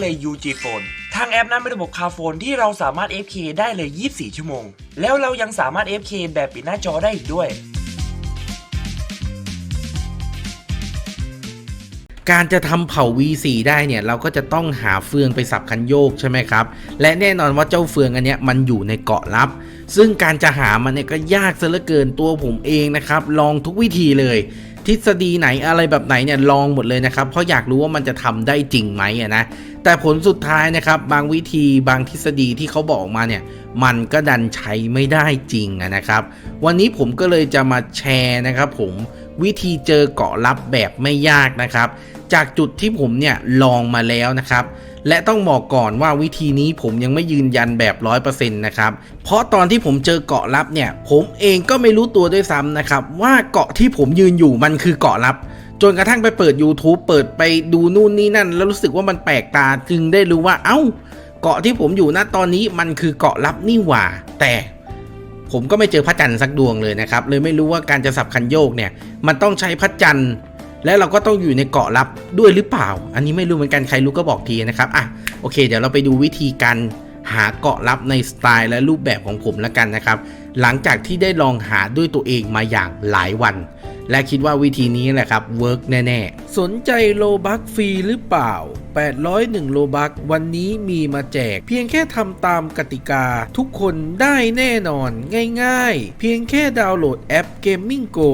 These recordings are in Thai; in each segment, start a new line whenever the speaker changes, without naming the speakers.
เลย UG Phone ทางแอปนั้นเป็นระบบคาโฟนที่เราสามารถ FK ได้เลย 24 ชั่วโมง แล้วเรายังสามารถ FK แบบปิดหน้าจอได้อีกด้วย
การจะทำเผา V4 ได้เนี่ย เราก็จะต้องหาเฟืองไปสับคันโยกใช่ไหมครับ และแน่นอนว่าเจ้าเฟืองอันเนี้ยมันอยู่ในเกาะลับ ซึ่งการจะหามันเนี่ยก็ยากซะเหลือเกินตัวผมเองนะครับ ลองทุกวิธีเลย ทฤษฎีไหนอะไรแบบไหนเนี่ยลองหมดเลยนะครับ เพราะอยากรู้ว่ามันจะทำได้จริงไหมอะนะแต่ผลสุดท้ายนะครับ บางวิธีบางทฤษฎีที่เขาบอกมาเนี่ยมันก็ดันใช้ไม่ได้จริงนะครับ วันนี้ผมก็เลยจะมาแชร์นะครับ ผมวิธีเจอเกาะลับแบบไม่ยากนะครับ จากจุดที่ผมเนี่ยลองมาแล้วนะครับ และต้องบอกก่อนว่าวิธีนี้ผมยังไม่ยืนยันแบบ100%นะครับ เพราะตอนที่ผมเจอเกาะลับเนี่ย ผมเองก็ไม่รู้ตัวด้วยซ้ำนะครับ ว่าเกาะที่ผมยืนอยู่มันคือเกาะลับ จนกระทั่งไปเปิด YouTube เปิดไปดูนู่นนี่นั่น แล้วรู้สึกว่ามันแปลกตาจึงได้รู้ว่าเอ้า เกาะที่ผมอยู่ณตอนนี้มันคือเกาะลับนี่หว่า แต่ผมก็ไม่เจอพระจันทร์สักดวงเลยนะครับเลยไม่รู้ว่าการจะสับคันโยกเนี่ยมันต้องใช้พระจันทร์ และเราก็ต้องอยู่ในเกาะลับด้วยหรือเปล่า อันนี้ไม่รู้เหมือนกันใครรู้ก็บอกทีนะครับอะโอเค เดี๋ยวเราไปดูวิธีการหาเกาะลับในสไตล์และรูปแบบของผมแล้วกันนะครับ หลังจากที่ได้ลองหาด้วยตัวเองมาอย่างหลายวัน และคิดว่าวิธีนี้แหละครับเวิร์กแน่ ๆ สนใจโลบักฟรีหรือเปล่า 801 โลบักวันนี้มีมาแจก เพียงแค่ทำตามกติกา ทุกคนได้แน่นอนง่ายๆ เพียงแค่ดาวน์โหลดแอป Gaming Go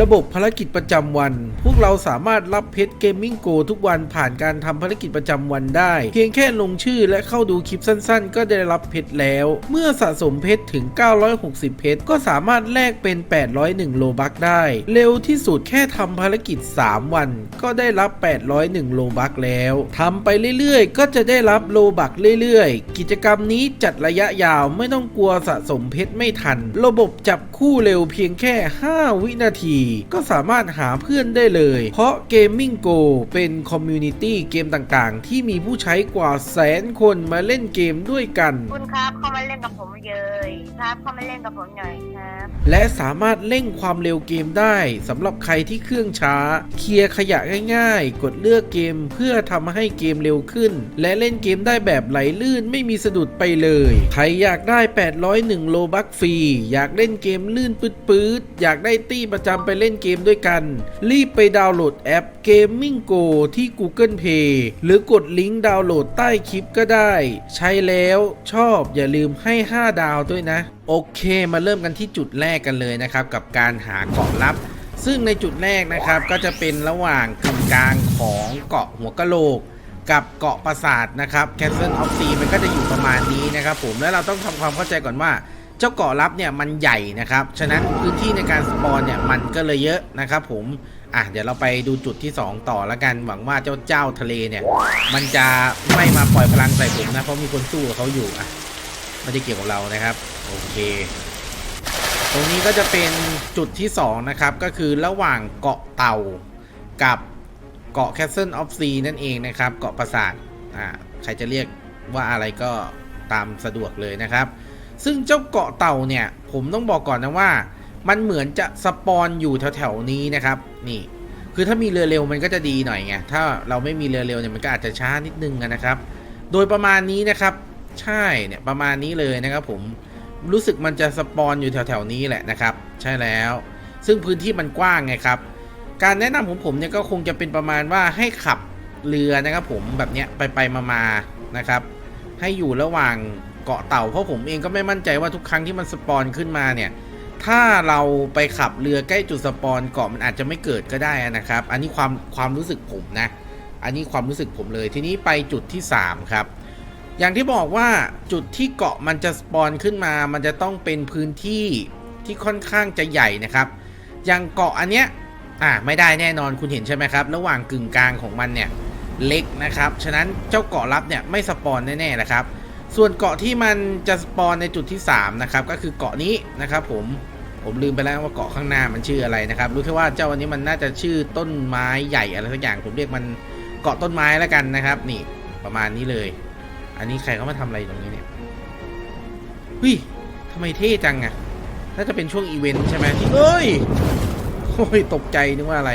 ระบบภารกิจประจำวัน พวกเราสามารถรับเพชร Gaming Go ทุกวันผ่านการทำภารกิจประจำวันได้ เพียงแค่ลงชื่อและเข้าดูคลิปสั้นๆ ก็ได้รับเพชรแล้ว เมื่อสะสมเพชรถึง 960 เพชรก็สามารถแลกเป็น 801 โลบักได้ เร็วที่สุดแค่ทำภารกิจ 3 วัน ก็ได้รับ 801 โลบักแล้วทำไปเรื่อยๆ ก็จะได้รับโลบักเรื่อยๆ กิจกรรมนี้จัดระยะยาวไม่ต้องกลัวสะสมเพชรไม่ทัน ระบบจับคู่เร็วเพียงแค่ 5 วินาที ก็สามารถหาเพื่อนได้เลย เพราะ Gaming Go เป็นคอมมูนิตี้เกมต่างๆ ที่มีผู้ใช้กว่าแสนคนมาเล่นเกมด้วยกัน
คุณครับเข้ามาเล่นกับผมเลยครับเข้ามาเล่นกับผมหน่อยครับ
และสามารถเร่งความเร็วเกมได้สำหรับใครที่เครื่องช้า เคลียร์ขยะง่าย ๆ กดเลือกเกมเพื่อทำให้เกมเร็วขึ้น และเล่นเกมได้แบบไหลลื่นไม่มีสะดุดไปเลย ใครอยากได้ 801 โลบักฟรี อยากเล่นเกมลื่นปื๊ดๆ อยากได้ตี้ประจำไปเล่นเกมด้วยกัน รีบไปดาวน์โหลดแอป Gaming Go ที่ Google Play หรือกดลิงก์ดาวน์โหลดใต้คลิปก็ได้ ใช้แล้วชอบอย่าลืมให้ 5 ดาวด้วยนะ โอเค มาเริ่มกันที่จุดแรกกันเลยนะครับ กับการหาเกาะลับ ซึ่งในจุดแรกนะครับก็จะเป็นระหว่างกึ่งกลางของเกาะหัวกะโหลก กับเกาะปราสาทนะครับ Castle of Sea มันก็จะอยู่ประมาณนี้นะครับผมแล้วเราต้องทำความเข้าใจก่อนว่า เจ้าเกาะลับเนี่ยมันใหญ่นะครับ ฉะนั้นพื้นที่ในการสปอนเนี่ยมันก็เลยเยอะนะครับผมอะเดี๋ยวเราไปดูจุดที่ 2 ต่อล้วกันหวังว่าเจ้าเจ้าทะเลเนี่ย มันจะไม่มาปล่อยพลังใส่ผมนะ เพราะมีคนสู้กับเขาอยู่อะไม่ได้เกี่ยวกับเรานะครับ โอเค ตรงนี้ก็จะเป็นจุดที่ 2 นะครับ ก็คือระหว่างเกาะเต่ากับ เกาะ Castle of Sea นั่นเองนะครับ เกาะปราสาทอ่าใครจะเรียกว่าอะไรก็ตามสะดวกเลยนะครับ ซึ่งเจ้าเกาะเต่าเนี่ย ผมต้องบอกก่อนนะว่า มันเหมือนจะสปอนอยู่แถวๆนี้นะครับ นี่ คือถ้ามีเรือเร็วมันก็จะดีหน่อยไง ถ้าเราไม่มีเรือเร็วเนี่ยมันก็อาจจะช้านิดนึงนะครับ โดยประมาณนี้นะครับ ใช่เนี่ยประมาณนี้เลยนะครับ ผม รู้สึกมันจะสปอนอยู่แถวๆนี้แหละนะครับ ใช่แล้ว ซึ่งพื้นที่มันกว้างไงครับ การแนะนำของผมเนี่ยก็คงจะเป็นประมาณว่าให้ขับเรือนะครับผมแบบเนี้ยไปไปมามาๆนะครับ ให้อยู่ระหว่างเกาะเต่าเพราะผมเองก็ไม่มั่นใจว่าทุกครั้งที่มันสปอนขึ้นมาเนี่ยถ้าเราไปขับเรือใกล้จุดสปอนเกาะมันอาจจะไม่เกิดก็ได้นะครับ อันนี้ความความรู้สึกผมนะ อันนี้ความรู้สึกผมเลยทีนี้ไปจุดที่ 3 ครับ อย่างที่บอกว่าจุดที่เกาะมันจะสปอนขึ้นมา มันจะต้องเป็นพื้นที่ที่ค่อนข้างจะใหญ่นะครับ อย่างเกาะอันเนี้ย อ่าไม่ได้แน่นอนคุณเห็นใช่ไหมครับ ระหว่างกึ่งกลางของมันเนี่ยเล็กนะครับ ฉะนั้นเจ้าเกาะลับเนี่ยไม่สปอนแน่ๆนะครับ ส่วนเกาะที่มันจะสปอนในจุดที่3นะครับก็คือเกาะนี้นะครับ ผมผมลืมไปแล้วว่าเกาะข้างหน้ามันชื่ออะไรนะครับรู้แค่ว่าเจ้าอันนี้มันน่าจะชื่อต้นไม้ใหญ่อะไรสักอย่าง ผมเรียกมันเกาะต้นไม้แล้วกันนะครับ นี่ประมาณนี้เลย อันนี้ใครเขามาทำอะไรตรงนี้เนี่ยเฮ้ยทำไมเท่จังอะน่าจะเป็นช่วงอีเวนต์ใช่ไหมที่เอ้ย อ้ยตกใจนึกว่าอะไร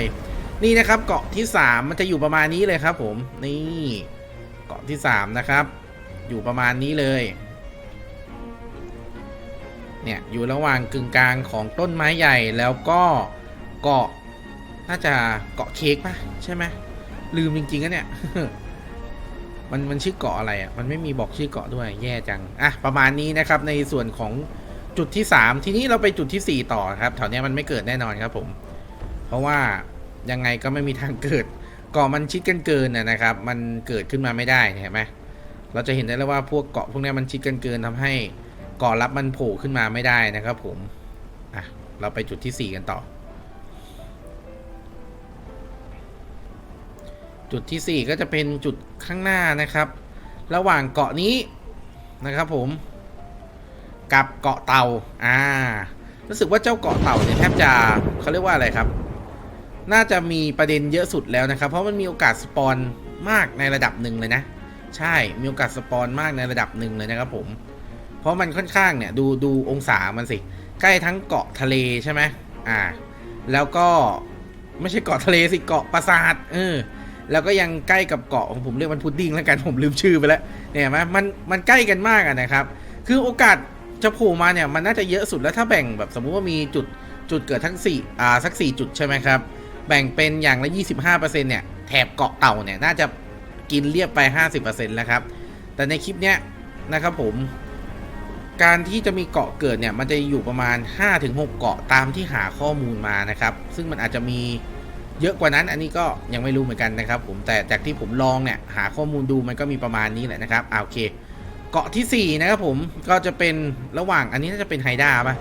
นี่นะครับเกาะที่ 3 มันจะอยู่ประมาณนี้เลยครับ ผมนี่เกาะที่สามนะครับ อยู่ประมาณนี้เลยเนี่ยอยู่ระหว่างกึ่งกลางของต้นไม้ใหญ่แล้วก็เกาะน่าจะเกาะเค้กปะใช่ไหมลืมจริงๆนะเนี่ยมันมันชื่อเกาะอะไรอะมันไม่มีบอกชื่อเกาะด้วยแย่จังอะประมาณนี้นะครับในส่วนของจุดที่ 3 ทีนี้เราไปจุดที่ 4 ต่อครับแถวเนี้ยมันไม่เกิดแน่นอนครับผม ราะว่ายังไงก็ไม่มีทางเกิดเกาะมันชิดกันเกินนะครับ มันเกิดขึ้นมาไม่ได้เห็นไหมเราจะเห็นได้แล้วว่าพวกเกาะพวกนี้มันชิดกันเกินทำให้เกาะลับมันโผล่ขึ้นมาไม่ได้นะครับ ผมอะเราไปจุดที่ 4 กันต่อ จุดที่ 4 ก็จะเป็นจุดข้างหน้านะครับ ระหว่างเกาะนี้นะครับผม กับเกาะเต่าอ่ารู้สึกว่าเจ้าเกาะเต่าเนี่ยแทบจะเขาเรียกว่าอะไรครับ น่าจะมีประเด็นเยอะสุดแล้วนะครับ เพราะมันมีโอกาสสปอนมากในระดับหนึ่งเลยนะ ใช่มีโอกาสสปอนมากในระดับหนึ่งเลยนะครับผม เพราะมันค่อนข้างเนี่ยดูดูองศามันสิ ใกล้ทั้งเกาะทะเลใช่ไหมอ่า แล้วก็ไม่ใช่เกาะทะเลสิเกาะปราสาทเออแล้วก็ยังใกล้กับเกาะของผมเรียกมันพุดดิ้งแล้วกันผมลืมชื่อไปแล้วเนี่ยเห็นไหมมันมันใกล้กันมากอะนะครับ คือโอกาสจะโผล่มาเนี่ยมันน่าจะเยอะสุดแล้วถ้าแบ่งแบบสมมุติว่ามีจุดจุดเกิดทั้ง4อ่าสัก 4 จุดใช่ไหมครับ แบ่งเป็นอย่างละ 25%เนี่ยแถบเกาะเต่าเนี่ยน่าจะกินเรียบไป 50%แล้วครับ แต่ในคลิปเนี้ยนะครับผม การที่จะมีเกาะเกิดเนี่ยมันจะอยู่ประมาณ 5-6 เกาะตามที่หาข้อมูลมานะครับ ซึ่งมันอาจจะมีเยอะกว่านั้นอันนี้ก็ยังไม่รู้เหมือนกันนะครับ ผมแต่จากที่ผมลองเนี่ยหาข้อมูลดูมันก็มีประมาณนี้แหละนะครับอ่าโอเค เกาะทีสี่4 นะครับผมก็จะเป็นระหว่างอันนี้น่าจะเป็นไฮด้าป่ะ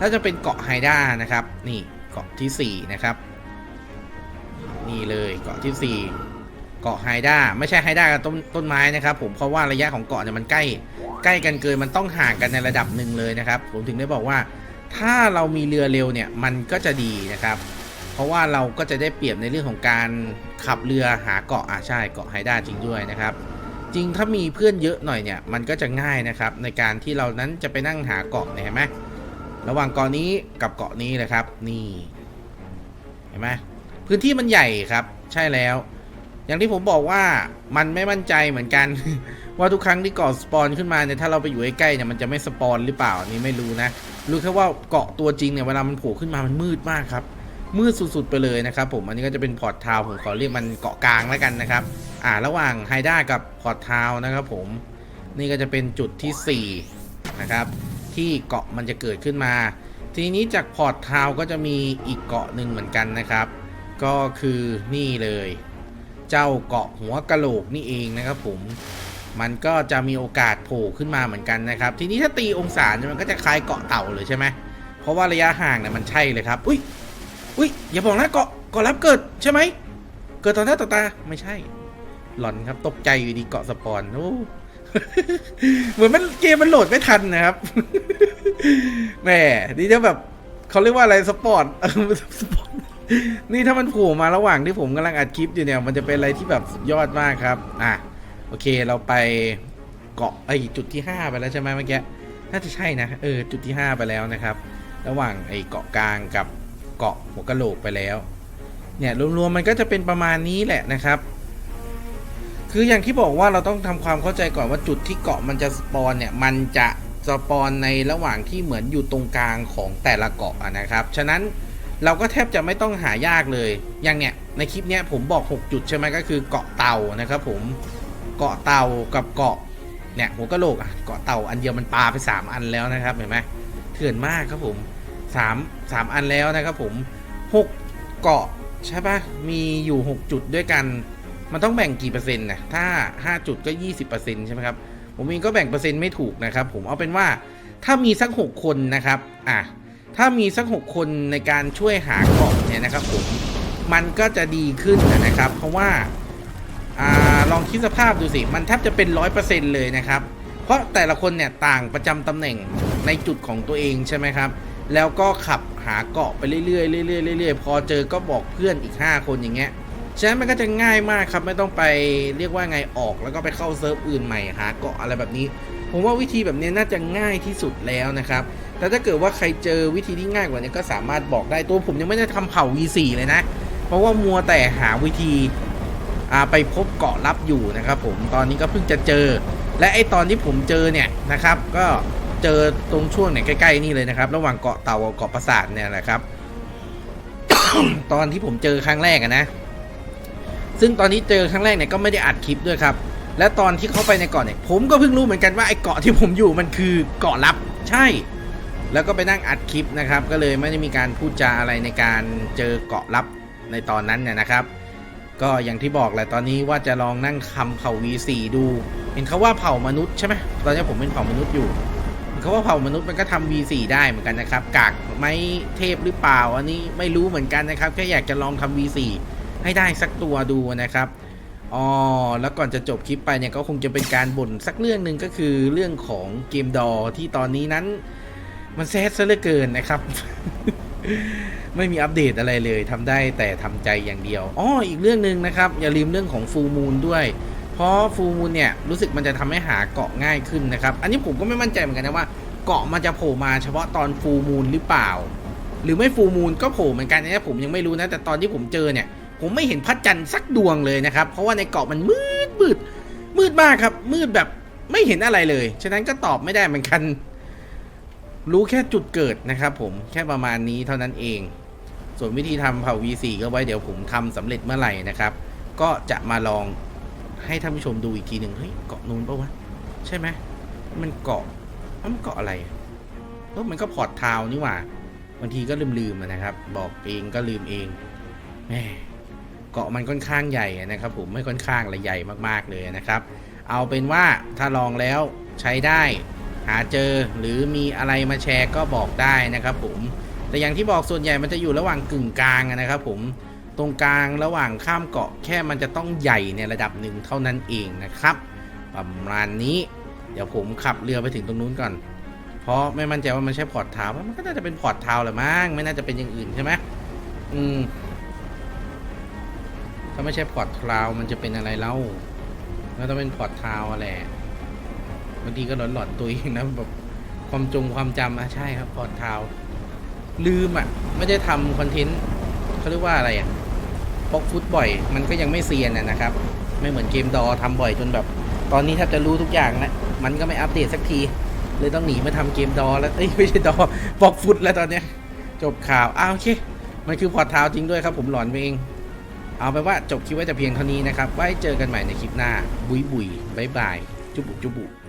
ถ้าจะเป็นเกาะไฮด้านะครับ นี่เกาะทีสี่4 นะครับ นี่เลยเกาะที่ 4 เกาะไฮด้าไม่ใช่ไฮด้ากับต้นต้นไม้นะครับ ผมเพราะว่าระยะของเกาะเนี่ยมันใกล้ ใกล้กันเกินมันต้องห่างกันในระดับหนึ่งเลยนะครับ ผมถึงได้บอกว่า ถ้าเรามีเรือเร็วเนี่ยมันก็จะดีนะครับ เพราะว่าเราก็จะได้เปรียบในเรื่องของการขับเรือหาเกาะอ่าใช่เกาะไฮด้าจริงด้วยนะครับ จริงถ้ามีเพื่อนเยอะหน่อยเนี่ยมันก็จะง่ายนะครับ ในการที่เรานั้นจะไปนั่งหาเกาะเนี่ยเห็นไหมระหว่างเกาะนี้กับเกาะนี้เลยครับ นี่ เห็นไหม พื้นที่มันใหญ่ครับ ใช่แล้ว อย่างที่ผมบอกว่ามันไม่มั่นใจเหมือนกัน ว่าทุกครั้งที่เกาะสปอนขึ้นมาเนี่ยถ้าเราไปอยู่ใกล้ๆเนี่ยมันจะไม่สปอนหรือเปล่านี่ไม่รู้นะรู้แค่ว่าเกาะตัวจริงเนี่ยเวลามันโผล่ขึ้นมามันมืดมากครับมืดสุดๆไปเลยนะครับผมอันนี้ก็จะเป็นพอร์ตทาวผมขอเรียกมันเกาะกลางแล้วกันนะครับ อ่าระหว่างไฮด้ากับพอร์ตทาวนะครับผมนี่ก็จะเป็นจุดทีสี่4 นะครับ ที่เกาะมันจะเกิดขึ้นมา ทีนี้จากพอร์ตทาวก็จะมีอีกเกาะหนึ่งเหมือนกันนะครับ ก็คือนี่เลย เจ้าเกาะหัวกะโหลกนี่เองนะครับผมมันก็จะมีโอกาสโผล่ขึ้นมาเหมือนกันนะครับ ทีนี้ถ้าตีองศาเนี่ยมันก็จะคล้ายเกาะเต่าเลยใช่ไหมเพราะว่าระยะห่างเนี่ยมันใช่เลยครับ อุ้ยอุ้ยอย่าบอกนะเกาะเกาะรับเกิดใช่ไหมเกิดต่อหน้าต่อตาไม่ใช่ หลอนครับตกใจอยู่ดีเกาะสปอนโอ้เหมือนมันเกมมันโหลดไม่ทันนะครับแหมนี่จะแบบเขาเรียกว่าอะไรสปอร์ตสปอร์ต นี่ถ้ามันโผล่มาระหว่างที่ผมกำลังอัดคลิปอยู่เนี่ย มันจะเป็นอะไรที่แบบสุดยอดมากครับ อะ โอเคเราไปเกาะไอจุดที่ 5 ไปแล้วใช่ไหมเมื่อกี้ น่าจะใช่นะ เออ จุดที่ 5 ไปแล้วนะครับ ระหว่างไอเกาะกลางกับเกาะหัวกะโหลกไปแล้ว เนี่ยรวมๆมันก็จะเป็นประมาณนี้แหละนะครับ คืออย่างที่บอกว่าเราต้องทำความเข้าใจก่อนว่าจุดที่เกาะมันจะสปอนเนี่ย มันจะสปอนในระหว่างที่เหมือนอยู่ตรงกลางของแต่ละเกาะนะครับ ฉะนั้น เราก็แทบจะไม่ต้องหายากเลย อย่างเนี่ยในคลิปเนี้ยผมบอก 6 จุดใช่ไหมก็คือเกาะเต่านะครับผม เกาะเต่ากับเกาะเนี่ยหัวกะโหลกอะเกาะเต่าอันเดียวมันปลาไป 3 อันแล้วนะครับเห็นไหมเถื่อนมากครับผม3 3อันแล้วนะครับผม 6 เกาะใช่ปะมีอยู่ 6 จุดด้วยกัน มันต้องแบ่งกี่เปอร์เซ็นต์นะถ้า 5 จุดก็ 20%ใช่ไหมครับผมเองก็แบ่งเปอร์เซ็นต์ไม่ถูกนะครับผมเอาเป็นว่าถ้ามีสัก 6 คนนะครับอะ ถ้ามีสัก6คนในการช่วยหาเกาะเนี่ยนะครับผมมันก็จะดีขึ้นนะครับ เพราะว่าอาลองคิดสภาพดูสิมันแทบจะเป็น100%เลยนะครับ เพราะแต่ละคนเนี่ยต่างประจำตำแหน่งในจุดของตัวเองใช่ไหมครับ แล้วก็ขับหาเกาะไปเรื่อยๆเรื่อยๆเรื่อยๆพอเจอก็บอกเพื่อนอีก 5 คนอย่างเงี้ยฉะนั้นมันก็จะง่ายมากครับไม่ต้องไปเรียกว่าไงออก แล้วก็ไปเข้าเซิร์ฟอื่นใหม่หาเกาะอะไรแบบนี้ ผมว่าวิธีแบบนี้น่าจะง่ายที่สุดแล้วนะครับ แต่ถ้าเกิดว่าใครเจอวิธีที่ง่ายกว่านี้ก็สามารถบอกได้ตัวผมยังไม่ได้ทำเผ่า V4 เลยนะ เพราะว่ามัวแต่หาวิธีไปพบเกาะลับอยู่นะครับผมตอนนี้ก็เพิ่งจะเจอ และไอตอนที่ผมเจอเนี่ยนะครับ ก็เจอตรงช่วงเนี่ยใกล้ๆนี่เลยนะครับ ระหว่างเกาะเต่ากับเกาะปราสาทเนี่ยแหละครับ ตอนที่ผมเจอครั้งแรกนะ ซึ่งตอนนี้เจอครั้งแรกเนี่ยก็ไม่ได้อัดคลิปด้วยครับและตอนที่เข้าไปในเกาะเนี่ยผมก็เพิ่งรู้เหมือนกันว่าไอ้เกาะที่ผมอยู่มันคือเกาะลับ ใช่ แล้วก็ไปนั่งอัดคลิปนะครับ ก็เลยไม่ได้มีการพูดจาอะไรในการเจอเกาะลับในตอนนั้นเนี่ยนะครับ ก็อย่างที่บอกแหละตอนนี้ว่าจะลองนั่งคำเผ่า V4 ดู เห็นเขาว่าเผ่ามนุษย์ใช่ไหมตอนนี้ผมเป็นเผ่ามนุษย์อยู่เห็นเขาว่าเผ่ามนุษย์มันก็ทำ V4 ได้เหมือนกันนะครับกากไม้เทพหรือเปล่า อันนี้ไม่รู้เหมือนกันนะครับแค่อยากจะลองทำ V4 ให้ได้สักตัวดูนะครับอ๋อแล้วก่อนจะจบคลิปไปเนี่ยก็คงจะเป็นการบ่นสักเรื่องหนึ่งก็คือเรื่องของเกมดอที่ตอนนี้นั้น มันแซดซะเหลือเกินนะครับ ไม่มีอัปเดตอะไรเลยทำได้แต่ทำใจอย่างเดียวอ๋ออีกเรื่องหนึ่งนะครับ อย่าลืมเรื่องของฟูมูลด้วย เพราะฟูมูลเนี่ยรู้สึกมันจะทำให้หาเกาะง่ายขึ้นนะครับ อันนี้ผมก็ไม่มั่นใจเหมือนกันนะว่าเกาะมันจะโผล่มาเฉพาะตอนฟูมูลหรือเปล่า หรือไม่ฟูมูลก็โผล่เหมือนกันนะผมยังไม่รู้นะแต่ตอนที่ผมเจอเนี่ย ผมไม่เห็นพระจันทร์สักดวงเลยนะครับ เพราะว่าในเกาะมันมืดมืดมืดมากครับ มืดแบบไม่เห็นอะไรเลย ฉะนั้นก็ตอบไม่ได้เหมือนกัน รู้แค่จุดเกิดนะครับผมแค่ประมาณนี้เท่านั้นเอง ส่วนวิธีทำเผ่า V4 ก็ไว้เดี๋ยวผมทำสำเร็จเมื่อไหร่นะครับ ก็จะมาลองให้ท่านผู้ชมดูอีกทีหนึ่งเฮ้ยเกาะนู้นปะวะใช่ไหมมันเกาะมันเกาะอะไรเออมันก็พอร์ตทาวนี่หว่าบางทีก็ลืมๆอะนะครับ บอกเองก็ลืมเองแหมเกาะมันค่อนข้างใหญ่นะครับ ผมไม่ค่อนข้างละใหญ่มากๆเลยนะครับ เอาเป็นว่าถ้าลองแล้วใช้ได้ หาเจอหรือมีอะไรมาแชร์ก็บอกได้นะครับผมแต่อย่างที่บอกส่วนใหญ่มันจะอยู่ระหว่างกึ่งกลางนะครับผมตรงกลางระหว่างข้ามเกาะแค่มันจะต้องใหญ่ในระดับหนึ่งเท่านั้นเองนะครับ ประมาณนี้ เดี๋ยวผมขับเรือไปถึงตรงนู้นก่อน เพราะไม่มั่นใจว่ามันใช่พอร์ตทาวมันก็น่าจะเป็นพอร์ตทาวแหละมั้งไม่น่าจะเป็นอย่างอื่นใช่ไหมอืมถ้าไม่ใช่พอร์ตทาวมันจะเป็นอะไรเล่าก็ต้องเป็นพอร์ตทาวอะแหละางทีก็หลอนๆตัวเองนะแบบความจงความจำอะใช่ครับพอร์ตทาลืมอะ ไม่ได้ทำคอนเทนต์เขาเรียกว่าอะไรอะพกฟุตบ่อย มันก็ยังไม่เซียนอะนะครับ ไม่เหมือนเกมดอทำบ่อยจนแบบ ตอนนี้แทบจะรู้ทุกอย่างแล้วมันก็ไม่อัปเดตสักที เลยต้องหนีมาทำเกมดอแล้วเอ้ยไม่ใช่ดอบอกฟุตแล้วตอนเนี้ย จบข่าวอ้าวโอเคมันคือพอร์ตทาจริงด้วยครับ ผมหลอนไปเอง เอาไปว่าจบคลิปไว้แต่เพียงเท่านี้นะครับ ไว้เจอกันใหม่ในคลิปหน้า บุยบุยบายบายจุบุจุบุ